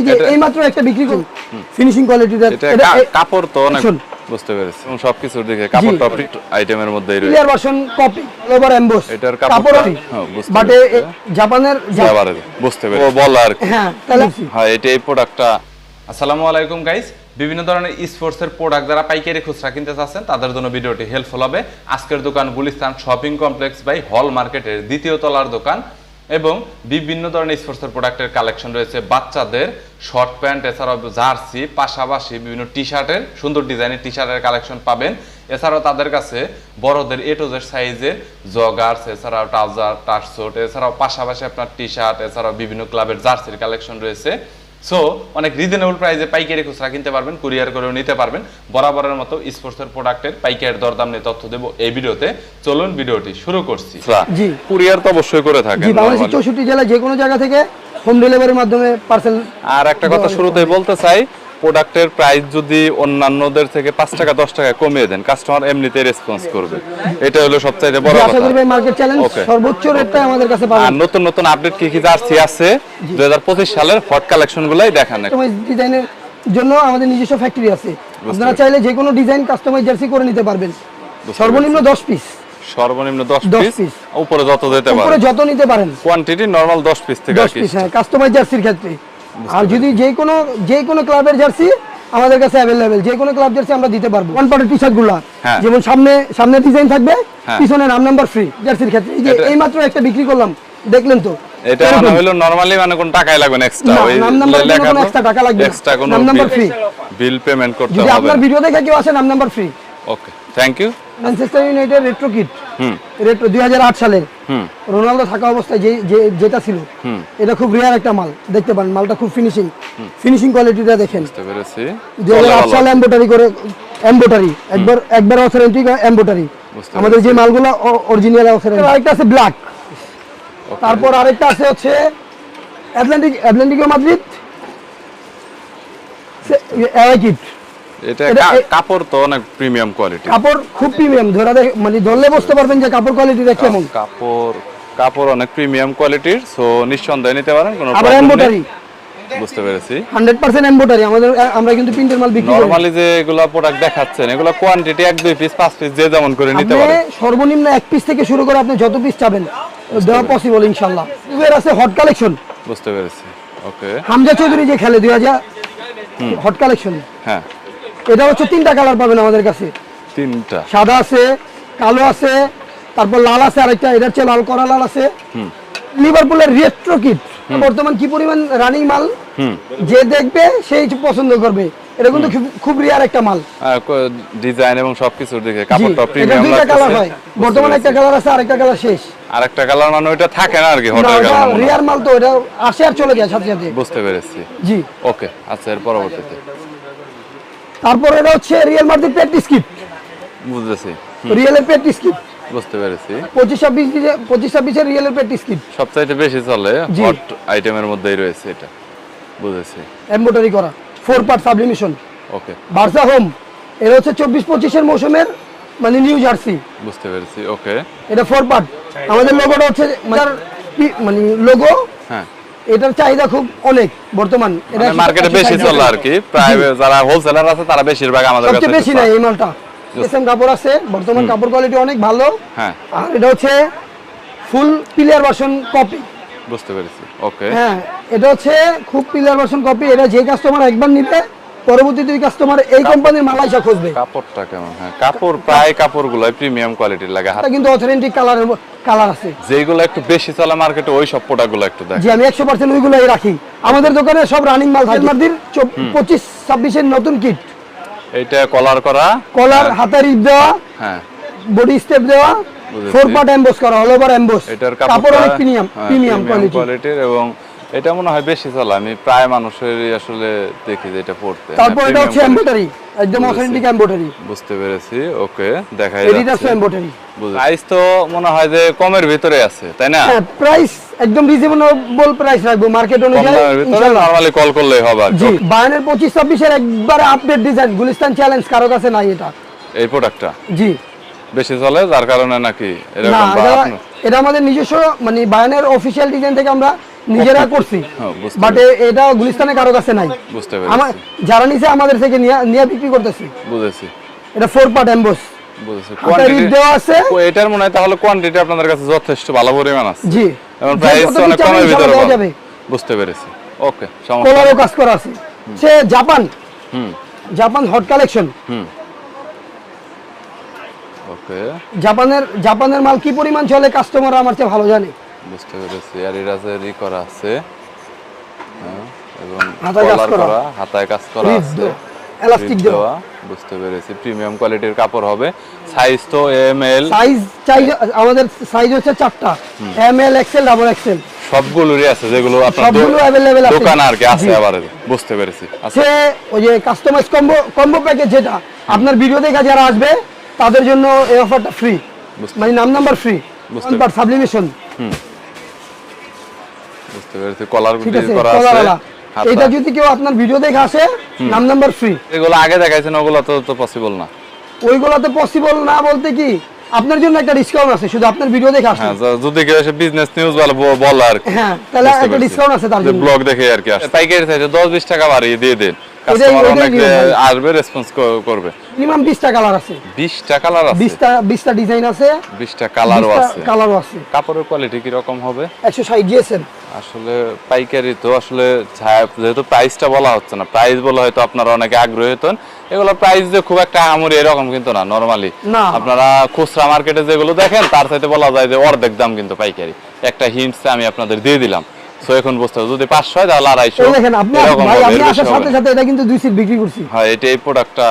এই যে এটা- একটা বিক্রি করুন ফিনিশিং কোয়ালিটিটা এটা এটা কাপড় তো অনেক বুঝতে পেরেছি। এবং সবকিছুর দিকে কাপড় টপ আইটেমের মধ্যেই রয়েছে। Clear version copy over emboss এটার কাপড়- কাপড় হ্যাঁ, বুঝতে বাট পেরেছি। জাপানের বুঝতে পেরেছি। ও বল আর হ্যাঁ তাহলে হ্যাঁ এটা এই প্রোডাক্টটা আসসালামু আলাইকুম গাইস বিভিন্ন ধরনের স্পোর্টস এর প্রোডাক্ট যারা পাইকারি খুচরা কিনতে চাচ্ছেন তাদের জন্য ভিডিওটি হেল্পফুল হবে। আজকের দোকান গুলিস্তান শপিং কমপ্লেক্স বাই হল মার্কেটের দ্বিতীয় তলার দোকান। এবং বিভিন্ন ধরনের স্পোর্টসের প্রোডাক্টের কালেকশন রয়েছে। বাচ্চাদের শর্ট প্যান্ট এছাড়াও জার্সি পাশাপাশি বিভিন্ন টি শার্টের সুন্দর ডিজাইনের টি শার্টের কালেকশন পাবেন। এছাড়াও তাদের কাছে বড়দের এ টু সাইজের জগার্স এছাড়াও ট্রাউজার টার্সোট এছাড়াও পাশাপাশি আপনার টি শার্ট এছাড়াও বিভিন্ন ক্লাবের জার্সির কালেকশন রয়েছে। সো অনেক রিজনেবল প্রাইসে পাইকারি খুচরা কিনতে পারবেন কুরিয়ার করেও নিতে পারবেন। বরাবরের মতো স্পোর্টসের প্রোডাক্টের পাইকারি দরদাম নিয়ে তথ্য দেবো এই ভিডিওতে। চলুন ভিডিওটি শুরু করছি। জি। কুরিয়ার তো অবশ্যই করে থাকেন জি বাংলাদেশের normally। চৌষট্টি জেলা যে কোনো জায়গা থেকে হোম ডেলিভারির মাধ্যমে পার্সেল আর একটা কথা শুরুতেই বলতে চাই প্রোডাক্টের প্রাইস যদি অন্যান্যদের থেকে পাঁচ টাকা দশ টাকা কমিয়ে দেন কাস্টমার এমনিতে রেসপন্স করবে। এটা হলো সবচাইতে বড় কথা। মার্কেট চ্যালেঞ্জ সর্বোচ্চ রেটটা আমাদের কাছে আর নতুন নতুন আপডেট কি কি জার্সি আছে? দুই হাজার পঁচিশ সালের হট কালেকশন গুলাই দেখান ডিজাইনের জন্য আমাদের নিজস্ব ফ্যাক্টরি আছে। আপনারা চাইলে যে কোনো ডিজাইন কাস্টমাইজ জার্সি করে নিতে পারবেন। সর্বনিম্ন দশ পিস সর্বনিম্ন দশ 10 পিস উপরে যত যেতে উপরে যত নিতে পারেন। কোয়ান্টিটি নরমাল দশ পিস থেকে আর দশ কি পিস হ্যাঁ কাস্টমাইজ জার্সির ক্ষেত্রে। আর যদি যে কোনো যে কোনো ক্লাবের জার্সি আমাদের কাছে অ্যাভেলেবেল যে কোনো ক্লাব জার্সি আমরা দিতে পারব। ওয়ান পার্টের টি শার্টগুলা। হ্যাঁ। যেমন সামনে সামনে ডিজাইন থাকবে হ্যাঁ। পিছনে নাম নাম্বার ফ্রি জার্সির ক্ষেত্রে। এই যে এটা- এই মাত্র একটা বিক্রি করলাম দেখলেন তো? এটা মানে হলো নরমালি মানে কোন টাকাই লাগবে না এক্সট্রা না, নাম নাম্বার কোনো extra টাকা লাগবে এক্সট্রা কোনো নাম নাম্বার free। বিল পেমেন্ট করতে যদি আপনার ভিডিও দেখে কেউ আসে নাম number free okay thank you Manchester United retro kit hmm retro দুই সালের রোনালদো থাকা অবস্থায় যে যেটা ছিল এটা খুব রেয়ার একটা মাল দেখতে পারেন মালটা খুব ফিনিশিং ফিনিশিং কোয়ালিটিটা দেখেন দুই হাজার আট সালে এম্বোটারি করে এম্বোটারি একবার একবার অথেন্টিক এম্বোটারি আমাদের যে মালগুলো অরিজিনাল অথেন্টিক আরেকটা আছে ব্ল্যাক তারপর আরেকটা আছে হচ্ছে অ্যাটলান্টিক অ্যাটলান্টিকো মাদ্রিদ কিট এটা এটা- কা- এ- কাপড় তো অনেক প্রিমিয়াম কোয়ালিটি কাপড় খুব প্রিমিয়াম ধরা মানে ধরলে বুঝতে পারবেন যে কাপড় কোয়ালিটিটা কেমন কাপড় কাপড় অনেক প্রিমিয়াম কোয়ালিটির সো নিঃসন্দেহে নিতে পারেন কোনো আবার problem বুঝতে পেরেছি। হান্ড্রেড পার্সেন্ট এম্বোটারি আমাদের আমরা কিন্তু প্রিন্টের মাল বিক্রি করি। নরমালি যে এগুলা প্রোডাক্ট দেখাচ্ছেন এগুলা কোয়ান্টিটি এক দুই পিস পাঁচ পিস যে যেমন করে নিতে পারেন। সর্বনিম্ন এক পিস থেকে শুরু করে আপনি যত পিস চাবেন দেওয়া পসিবল এর আছে হট কালেকশন বুঝতে পেরেছি। ওকে হামজা চৌধুরী যে খেলে দুই হাজার হট কালেকশন হ্যাঁ। এটা হচ্ছে তিনটা কালার পাবেন আমাদের কাছে। তিনটা। সাদা আছে কালো আছে তারপর লাল আছে আরেকটা এটা হচ্ছে লাল করা লাল আছে। লিভারপুলের রেট্রো কিট বর্তমান কি পরিমাণ রানিং মাল? যে দেখবে সেই পছন্দ করবে। এটা কিন্তু খুব- রিয়ার একটা মাল। ডিজাইন এবং সবকিছুর দিকে জি, কাপড়টা এটা প্রিমিয়াম দুইটা কালার হয়। বর্তমানে একটা কালার আছে আরেকটা কালার শেষ। আর একটা কালার মানে ওইটা থাকে না আর কি ওটা কালার রিয়ার মাল তো এটা আসে আর চলে যায় সাথে সাথে। বুঝতে পেরেছি। জি। ওকে আচ্ছা এর পরবর্তীতে। তারপর এটা হচ্ছে রিয়েল মার্কেট পেট স্কিপ বুঝতেছি। রিয়েলের পেট স্কিপ বুঝতে পেরেছি। পঁচিশ ছাব্বিশ পঁচিশ ছাব্বিশের রিয়েলের পেট স্কিপ সবচাইতে বেশি চলে হট আইটেমের মধ্যেই রয়েছে এটা। বুঝেছি। এম্বোটারি করা। Four part sublimation okay Barca home এটা হচ্ছে চব্বিশ পঁচিশের মৌসুমের মানে নিউ জার্সি বুঝতে পেরেছি। ওকে এটা ফোর পার্ট আমাদের লোগোটা হচ্ছে মানে মানে লোগো হ্যাঁ। এটার চাহিদা খুব অনেক বর্তমান। এটা মার্কেটে বেশি চলে আর কি। প্রায় যারা হোলসেলার আছে তারা বেশিরভাগ আমাদের কাছে সবচেয়ে বেশি নাই এই মালটা। এসএম কাপড় আছে বর্তমান কাপড় কোয়ালিটি অনেক ভালো। হ্যাঁ। আর এটা হচ্ছে ফুল পিলার ভার্সন কপি বুঝতে পেরেছি। ওকে হ্যাঁ এটা হচ্ছে খুব পিলার ভার্সন কপি এটা যে কাস্টমার একবার নিবে পরবর্তীতে কাস্টমার এই কোম্পানির মাল আইসা খুঁজবে। কাপড়টা কেমন? হ্যাঁ কাপড় প্রায় কাপড়গুলো প্রিমিয়াম কোয়ালিটির লাগে হাত। এটা কিন্তু অথেন্টিক কালারের কালার আছে। যেগুলো একটু বেশি চলে মার্কেটে ওই সব প্রোডাক্টগুলো একটু দেখ যে আমি একশো পার্সেন্ট ওইগুলোই রাখি। আমাদের দোকানে সব রানিং মাল থাকে। মার্দির পঁচিশ ছাব্বিশের নতুন কিট এইটা কলার করা। কলার হাতের ইপ দেওয়া। হ্যাঁ। বডি স্টেপ দেওয়া। ফোর পার্ট এমবোস করা অল ওভার এমবোস এটার কাপড় অনেক প্রিমিয়াম হ্যাঁ, প্রিমিয়াম কোয়ালিটির এবং এটা মনে হয় বেশি চলে। আমি প্রায় মানুষের আসলে দেখি যে এটা পড়তে। তারপর হ্যাঁ, এটা হচ্ছে। এমবোটারি একদম অথেন্টিক এমবোটারি বুঝতে পেরেছি ওকে দেখাই এডিডাস এমবোটারি প্রাইস তো মনে হয় যে কমের ভিতরে আছে তাই না? হ্যাঁ প্রাইস একদম রিজনেবল প্রাইস রাখব। মার্কেট অনুযায়ী ইনশাআল্লাহ। নরমালি কল করলেই হবে। জি বায়ানের পঁচিশ ছাব্বিশের একবারে আপডেট ডিজাইন গুলিস্তান চ্যালেঞ্জ কারও কাছে নাই এটা। এই প্রোডাক্টটা জি। বেশি চলে যার কারণে নাকি এরকম এটা আমাদের নিজস্ব মানে বায়ানের অফিসিয়াল ডিজাইন থেকে আমরা নিজেরা করছি। হ্যাঁ, বাট এটা গুলিস্তানে কারও কাছে নাই। বুঝতে পেরেছি। যারা নিছে আমাদের থেকে নিয়ে নিয়ে বিক্রি করতেছি। বুঝেছি। এটা ফোর পার্ট এমবোস বুঝেছি। হাতায় কোয়ান্টিটি রিপ দেওয়া আছে। এটার মনে হয় তাহলে কোয়ান্টিটি আপনাদের কাছে যথেষ্ট ভালো পরিমাণ আছে। জি। এবং প্রাইস অনেক কমের ভিতরে যাবে। বুঝতে পেরেছি। ওকে সমস্যা কাজ করা আছে। সে জাপান। হুম। জাপান হট কালেকশন হুম। ওকে জাপানের জাপানের মাল কি পরিমাণ চলে কাস্টমার আমার চেয়ে ভালো জানে। বুঝতে পেরেছি। আর এরাজের ই করা আছে হ্যাঁ, এবং কলার করা। হাতায় কাজ করা আছে। এলাস্টিক দেওয়া? বুঝতে পেরেছি। প্রিমিয়াম কোয়ালিটির কাপড় হবে। সাইজ তো এম এল সাইজ চাই আমাদের সাইজ হচ্ছে চারটা। M L XL double XL সবগুলোরই আছে যেগুলো আপনার আছে। দোকানে আর কি আছে আবার বুঝতে পেরেছি। আচ্ছা। সে ওই যে কাস্টমাইজ কম্বো কম্বো প্যাকেজ যেটা আপনার ভিডিও দেখা যারা আসবে তাদের জন্য এই অফারটা ফ্রি মানে নাম নাম্বার ফ্রি সাবলিমেশন বুঝতে পেরেছি কলার গুটি করা আছে এটা যদি কেউ আপনার ভিডিও দেখে আসে নাম নাম্বার ফ্রি এগুলো আগে দেখাইছেন ওগুলো তো তো পসিবল না। ওইগুলোতে পসিবল না বলতে কি আপনার জন্য একটা ডিসকাউন্ট আছে শুধু আপনার ভিডিও দেখে আসে হ্যাঁ যদি কেউ এসে বিজনেস নিউজ বলে বল আর হ্যাঁ তাহলে একটা। ডিসকাউন্ট আছে তার জন্য। ব্লগ দেখে আর কি আসে। পাইকারি সাইজে দশ বিশ টাকা বাড়িয়ে দিয়ে দেন। কাস্টমার অনেক নিয়ম আসবে রেসপন্স করবে। মিনিমাম বিশটা কালার আছে। বিশটা কালার আছে? বিশটা বিশটা ডিজাইন আছে। বিশটা কালারও আছে। কালারও আছে। কাপড়ের কোয়ালিটি কি রকম হবে? একশো ষাট আসলে পাইকারি তো আসলে যেহেতু প্রাইসটা বলা হচ্ছে না প্রাইস বলে হয়তো আপনারা অনেকে আগ্রহী হতেন। এগুলো প্রাইস যে খুব একটা আমরি এরকম কিন্তু না নরমালি আপনারা খুচরা মার্কেটে যেগুলো দেখেন তার সাথে বলা যায় যে অর্ধেক দাম কিন্তু পাইকারি। একটা হিন্টস আমি আপনাদের দিয়ে দিলাম। সো এখন বুঝতে যদি পাঁচশো হয় তাহলে আড়াইশো। এই দেখেন আপনি ভাই আমি আসার সাথে সাথে এটা কিন্তু দুই সিট বিক্রি করছি। হ্যাঁ এটা এই প্রোডাক্টটা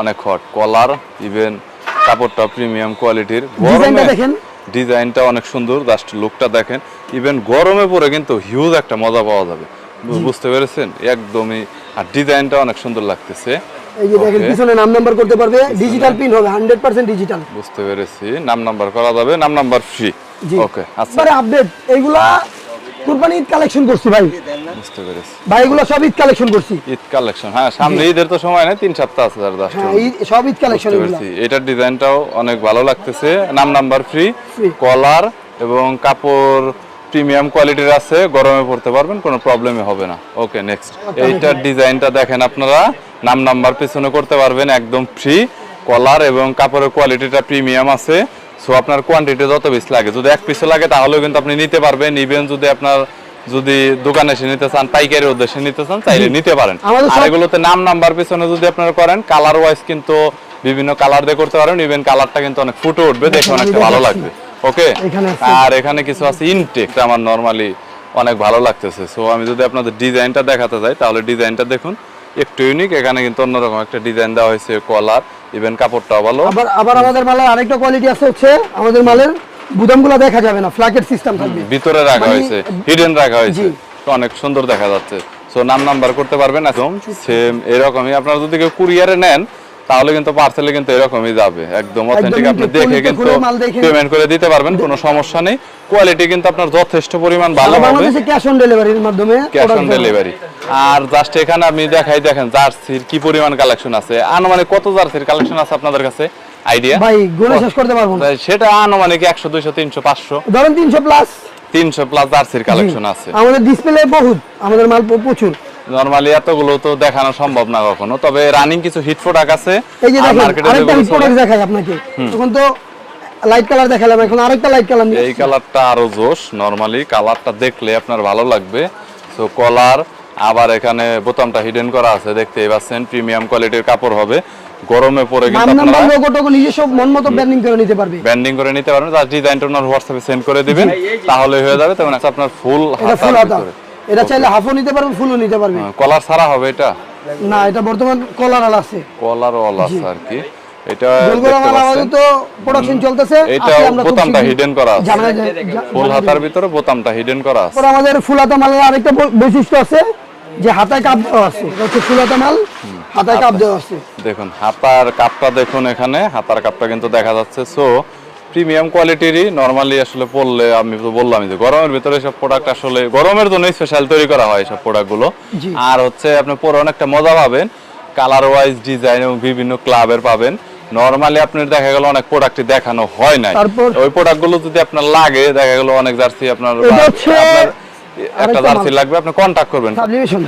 অনেক হট কলার ইভেন কাপড়টা প্রিমিয়াম কোয়ালিটির ডিজাইনটা দেখেন। ডিজাইনটা অনেক সুন্দর জাস্ট লুকটা দেখেন। ইভেন গরমে পরে কিন্তু হিউজ একটা মজা পাওয়া যাবে। বুঝতে পেরেছেন? একদমই। আর ডিজাইনটা অনেক সুন্দর লাগতেছে। এই যে দেখেন পিছনে নাম নাম্বার করতে পারবে। ডিজিটাল পিন হবে হান্ড্রেড পার্সেন্ট ডিজিটাল বুঝতে পেরেছি। নাম নাম্বার করা যাবে নাম নাম্বার ফ্রি ওকে আচ্ছা। আপডেট এইগুলা কুরবানি ঈদ কালেকশন করছি ভাই। বুঝতে পেরেছি। ভাই এগুলো সব ঈদ কালেকশন করছি। ঈদ কালেকশন হ্যাঁ সামনে ঈদের তো সময় নেই তিন সপ্তাহ আছে আর হ্যাঁ সব ঈদ কালেকশন এগুলো। এটার ডিজাইনটাও অনেক ভালো লাগতেছে নাম নাম্বার ফ্রি কলার এবং কাপড় প্রিমিয়াম কোয়ালিটির আছে গরমে পড়তে পারবেন কোনো প্রবলেমই হবে না। ওকে নেক্সট এইটার ডিজাইনটা দেখেন আপনারা নাম নাম্বার পিছনে করতে পারবেন একদম ফ্রি কলার এবং কাপড়ের কোয়ালিটিটা প্রিমিয়াম আছে। সো আপনার কোয়ান্টিটি যত বেশি লাগে যদি এক পিসও লাগে তাহলেও কিন্তু আপনি নিতে পারবেন। ইভেন যদি আপনার যদি দোকানে এসে নিতে চান পাইকারি উদ্দেশ্যে নিতে চান চাইলে নিতে পারেন। আর এগুলোতে নাম নাম্বার পিছনে যদি আপনারা করেন কালার ওয়াইজ কিন্তু বিভিন্ন কালার দিয়ে করতে পারেন। ইভেন কালারটা কিন্তু অনেক ফুটে উঠবে দেখে আমি অনেকটা ভালো লাগবে। ওকে আর এখানে কিছু আছে ইনটেক আমার নরমালি অনেক ভালো লাগতেছে। সো আমি যদি আপনাদের ডিজাইনটা দেখাতে যাই তাহলে ডিজাইনটা দেখুন। একটু ইউনিক এখানে কিন্তু অন্যরকম একটা ডিজাইন দেওয়া হয়েছে কলার ইভেন কাপড়টাও ভালো। আবার আবার আমাদের মালের আরেকটা কোয়ালিটি আছে হচ্ছে আমাদের মালের বুদামগুলো দেখা যাবে না ফ্ল্যাকেট সিস্টেম থাকবে। ভিতরে রাখা মানে- হয়েছে হিডেন রাখা হয়েছে। তো অনেক সুন্দর দেখা যাচ্ছে। সো নাম নাম্বার করতে পারবেন একদম সেম এরকমই। আপনারা যদি কেউ কুরিয়ারে নেন তাহলে কিন্তু পার্সেলে কিন্তু এরকমই যাবে। একদম অথেন্টিক আপনি দেখে কিন্তু পেমেন্ট করে দিতে পারবেন কোনো সমস্যা নেই। কোয়ালিটি কিন্তু আপনার যথেষ্ট পরিমাণ ভালো হবে। বাংলাদেশে ক্যাশ অন ডেলিভারির মাধ্যমে ক্যাশ অন ডেলিভারি আর জাস্ট এখানে আপনি দেখাই দেখেন জার্সির কি পরিমাণ কালেকশন আছে। আনুমানিক কত জার্সির কালেকশন আছে আপনাদের কাছে? আইডিয়া ভাই গুণে শেষ করতে পারব না। সেটা আনুমানিক একশো দুইশো তিনশো পাঁচশো। ধরেন তিনশো প্লাস তিনশো প্লাস জার্সির কালেকশন আছে। আমাদের ডিসপ্লে বহুত আমাদের মাল প্রচুর। নরমালি এতগুলো তো দেখানো সম্ভব না কখনো তবে রানিং কিছু হিট প্রোডাক্ট আছে এই যে দেখেন আরেকটা যেগুলো প্রোডাক্ট দেখাই আপনাকে। তখন তো লাইট কালার দেখালাম এখন আরেকটা লাইট কালার এই কালারটা আরও জোশ নরমালি কালারটা দেখলে আপনার ভালো লাগবে। সো কলার আবার এখানে বোতামটা হিডেন করা আছে দেখতে পাচ্ছেন প্রিমিয়াম কোয়ালিটির কাপড় হবে। গরমে পরে কিন্তু আপনারা লোগো টোগো নিজস্ব মন মতো ব্র্যান্ডিং করে নিতে পারবে। ব্যান্ডিং করে নিতে পারবেন জাস্ট ডিজাইনটা ওনার হোয়াটসঅ্যাপে সেন্ড করে দিবেন তাহলে হয়ে যাবে তেমন আপনার ফুল হাতা। এটা চাইলে হাফও নিতে পারবে ফুলও নিতে পারবে। কলার ছাড়া হবে এটা? না এটা বর্তমান কলার আল আছে। কলার অল আছে আর কি। এটা পাচ্ছেন। প্রোডাকশন চলতেছে। এটা বোতামটা হিডেন করা আছে। ফুল হাতার ভিতরে বোতামটা হিডেন করা আছে। আমাদের ফুল হাতা মালের আরেকটা বৈশিষ্ট্য আছে যে হাতায় কাপ দেওয়া আছে। এটা হচ্ছে ফুল হাতা মাল হাতায় কাপ দেওয়া আছে। দেখুন হাতার কাপটা দেখুন এখানে হাতার কাপটা কিন্তু দেখা যাচ্ছে। সো প্রিমিয়াম কোয়ালিটিরই নর্মালি আসলে পড়লে আমি তো বললাম যে গরমের ভিতরে সব প্রোডাক্ট আসলে গরমের জন্য স্পেশাল তৈরি করা হয় সব প্রোডাক্টগুলো। আর হচ্ছে আপনি পরে অনেকটা মজা পাবেন কালার ওয়াইজ ডিজাইন এবং বিভিন্ন ক্লাবের পাবেন। নর্মালি আপনার দেখা গেল অনেক প্রোডাক্টই দেখানো হয় নাই। ওই প্রোডাক্টগুলো যদি আপনার লাগে দেখা গেল অনেক জার্সি আপনার আপনার একটা জার্সি লাগবে আপনি কন্টাক্ট করবেন। সাবলিমেশন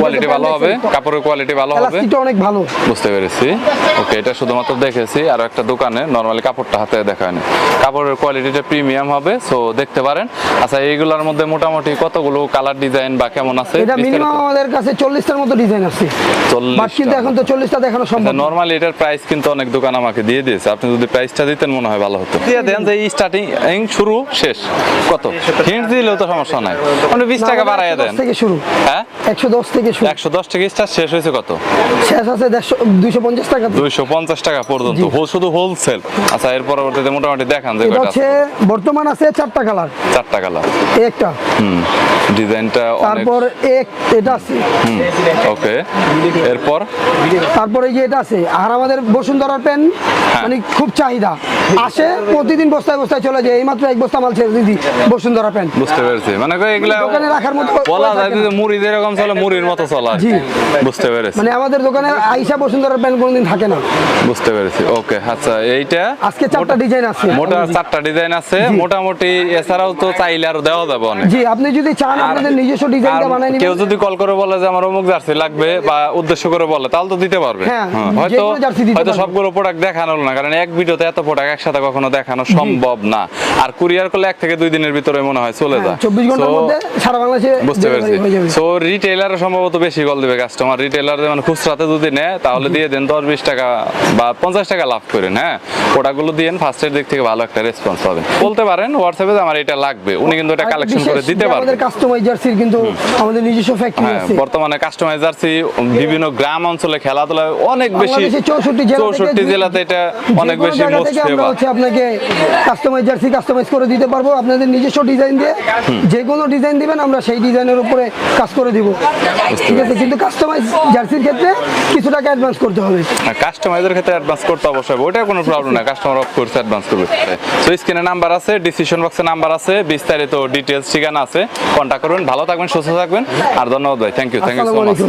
কোয়ালিটি ভালো হবে কাপড়ের কোয়ালিটি ভালো হবে। এলাস্টিকটা অনেক ভালো। বুঝতে পেরেছি। ওকে এটা শুধুমাত্র দেখেছি আর একটা দোকানে নর্মালি কাপড়টা হাতে দেখা হয়নি। কাপড়ের কোয়ালিটিটা প্রিমিয়াম হবে সো দেখতে পারেন। আচ্ছা এইগুলোর মধ্যে মোটামুটি কতগুলো কালার ডিজাইন বা কেমন আছে? এটা মিনিমাম আমাদের কাছে চল্লিশটার মতো ডিজাইন আছে। বাট কিন্তু এখন তো চল্লিশটা দেখানো সম্ভব না। নর্মালি এটার প্রাইস কিন্তু অনেক দোকান আমাকে দিয়ে দিয়েছে। আপনি যদি প্রাইসটা দিতেন মনে হয় ভালো হতো। দিয়ে দেন যে স্টার্টিং শুরু শেষ। কত? হিন্ট দিলেও তো সমস্যা নাই। আপনি বিশ টাকা না, বাড়াইয়া 110 দেন। থেকে শুরু। হ্যাঁ? একশো দশ থেকে শুরু। একশো দশ থেকে স্টার্ট শেষ হয়েছে কত? শেষ আছে দেড়শো দুইশো পঞ্চাশ টাকা। দুইশো পঞ্চাশ টাকা পর্যন্ত। হোল- শুধু হোলসেল আচ্ছা এর পরবর্তীতে মোটামুটি দেখান যে কয়টা আছে। বর্তমান আছে চারটা কালার চারটা কালার এই একটা। হুম ডিজাইনটা অনেক তারপর এক এটা আছে। ওকে। এরপর? তারপরে যে এটা আছে আর আমাদের বসুন্ধরার পেন হ্যাঁ। মানে খুব চাহিদা। আসে প্রতিদিন বস্তায় বস্তায় চলে যায়। এইমাত্র এক বস্তা মাল ছেড়ে দিদি বসুন্ধরা পেন বুঝতে পেরেছি। মানে এগুলা দোকানে রাখার মতো বলা যায় যে মুড়ি যেরকম চলে মুড়ির মতো চলা জি। বুঝতে পেরেছি। মানে আমাদের দোকানে আইসা বসুন্ধরার পেন কোনোদিন থাকে না। বুঝতে পেরেছি। ওকে আচ্ছা এইটা আজকে চারটা ডিজাইন আছে মোটা চারটা ডিজাইন আছে। মোটামুটি এছাড়াও তো চাইলে আরও দেওয়া যাবে অনেক। জি আপনি যদি চান আপনাদের নিজস্ব ডিজাইনটা আর বানাই কেউ যদি কল করে বলে যে আমার অমুক জার্সি লাগবে বা উদ্দেশ্য করে বলে তাহলে তো দিতে পারবে। হ্যাঁ, হ্যাঁ, হয়তো হয়তো সবগুলো প্রোডাক্ট দেখানো না কারণ এক ভিডিওতে এত প্রোডাক্ট একসাথে কখনো দেখানো সম্ভব না। আর কুরিয়ার করলে এক থেকে দুই দিনের ভিতরে মনে হয় চলে যায়। চব্বিশ ঘণ্টার So, মধ্যে সারা বাংলাদেশে বুঝতে পেরেছি। সো রিটেলার সম্ভবত বেশি কল দিবে কাস্টমার রিটেলার যেমন খুচরাতে যদি নেয় তাহলে দিয়ে দেন দশ বিশ টাকা বা পঞ্চাশ টাকা লাভ করেন হ্যাঁ? প্রোডাক্টগুলো দিয়েন ফার্স্টের দিক থেকে ভালো একটা রেসপন্স পাবেন। বলতে পারেন হোয়াটসঅ্যাপে আমার এটা লাগবে। উনি কিন্তু এটা কালেকশন করে দিতে পারবেন আমাদের কাস্টমাইজ জার্সির কিন্তু আমাদের নিজস্ব ফ্যাক্টরি হ্যাঁ আছে। বর্তমানে কাস্টমাইজ জার্সি বিভিন্ন গ্রাম অঞ্চলে খেলাধুলায় অনেক বেশি বাংলাদেশের 64 জেলা থেকে চৌষট্টি জেলাতে এটা অনেক বেশি মোস্ট ফেভার আপনাকে কাস্টমাইজ জার্সি কাস্টমাইজ করে দিতে পারব। আপনাদের নিজস্ব ডিজাইন দিয়ে যে কোনো ডিজাইন দিবেন আমরা সেই ডিজাইনের উপরে কাজ করে দিব। ঠিক আছে কিন্তু কাস্টমাইজ জার্সির ক্ষেত্রে কিছু টাকা অ্যাডভান্স করতে হবে। কাস্টমাইজের ক্ষেত্রে অ্যাডভান্স করতে অবশ্যই হবে। ওটা কোনো প্রবলেম না কাস্টমার অফ কোর্স অ্যাডভান্স করবে। সো স্ক্রিনে নাম্বার আছে ডিসিশন বক্সে নাম্বার আছে বিস্তারিত ডিটেলস ঠিকানা আছে। কন্ট্যাক্ট করবেন ভালো থাকবেন সুস্থ থাকবেন আর ধন্যবাদ ভাই thank you thank you so much